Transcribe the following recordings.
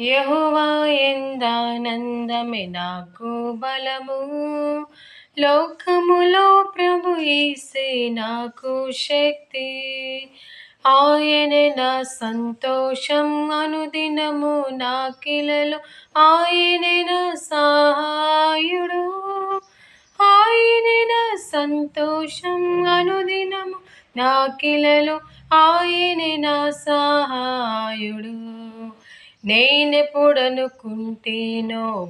యహువా ఎందానందమే నాకు బలము. లోకములో ప్రభు ఈసే నాకు శక్తి. ఆయనే నా సంతోషం అనుదినము నా కిలలో ఆయనే నా సహాయుడు. ఆయనే నా సంతోషం అనుదినము నా కిలలో ఆయనే నా సహాయుడు. నేనెప్పుడనుకుంటేనో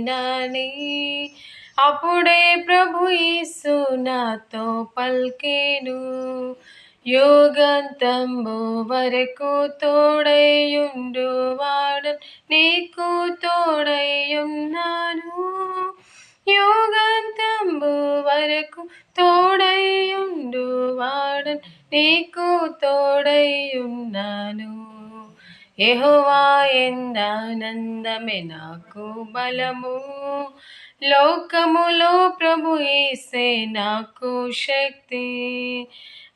నాని. అప్పుడే ప్రభు యేసు నాతో పల్కేను. యోగంతంబు వరకు తోడయుండు వాడు నీకు తోడయున్నాను యోగంతంబు వరకు తోడయుండు వాడు నీకు తోడయున్నాను యహోవా ఎందానందమే నాకు బలము. లోకములో ప్రభు ఏసే నాకు శక్తి.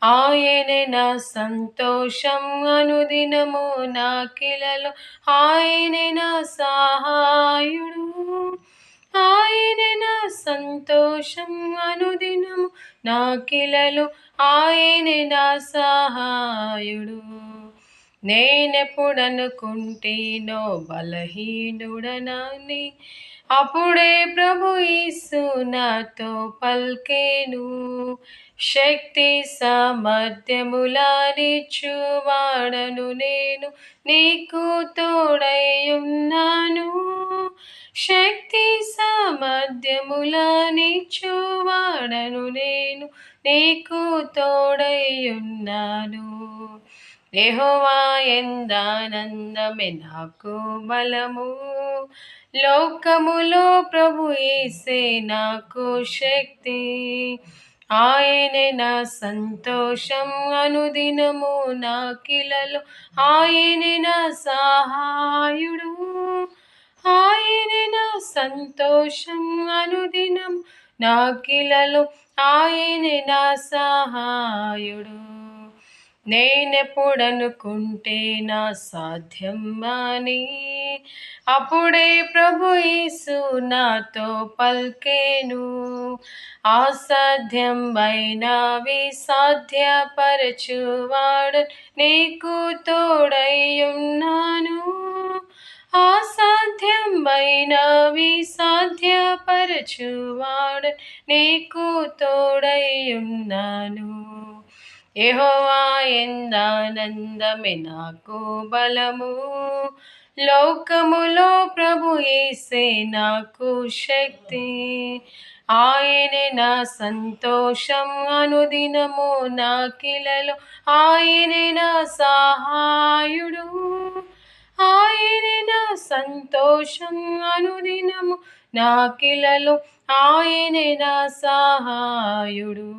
ఆయనే నా సంతోషం అనుదినము నా కిలలో ఆయనే నా సహాయుడు. ఆయనే నా సంతోషం అనుదినము నా కిలలో ఆయనే నా సహాయుడు. నేనెప్పుడనుకుంటేనో బలహీనుడనాన్ని. అప్పుడే ప్రభు ఈసు నాతో పల్కేను. శక్తి సామర్థ్యములానిచ్చువాడను నేను. నీకు తోడయున్నాను శక్తి సామర్థ్యములానిచ్చువాడను నేను. నీకు తోడయున్నాను యహోవా ఎందానందమే నాకు బలము. లోకములో ప్రభు ఏసే నాకు శక్తి. ఆయనే నా సంతోషం అనుదినము నా కిలలో ఆయనే నా సహాయుడు. ఆయనే నా సంతోషం అనుదినం నా కిలలో ఆయనే నా సహాయుడు. నేనెప్పుడనుకుంటే నా సాధ్యం మాని అప్పుడే ప్రభు యేసు నాతో పల్కేను. అసాధ్యం అయినవి సాధ్యపరచువాడు నీకు తోడయ్యున్నాను. అసాధ్యం అయినవి సాధ్యపరచువాడు నీకు తోడయ్యున్నాను. యహోవా ఎందానందమే నాకు బలము. లోకములో ప్రభు ఏసే నాకు శక్తి. ఆయనే నా సంతోషం అనుదినము నా కిలలో ఆయనే నా సహాయుడు. ఆయనే నా సంతోషం అనుదినము నా కిలలో ఆయనే నా సహాయుడు.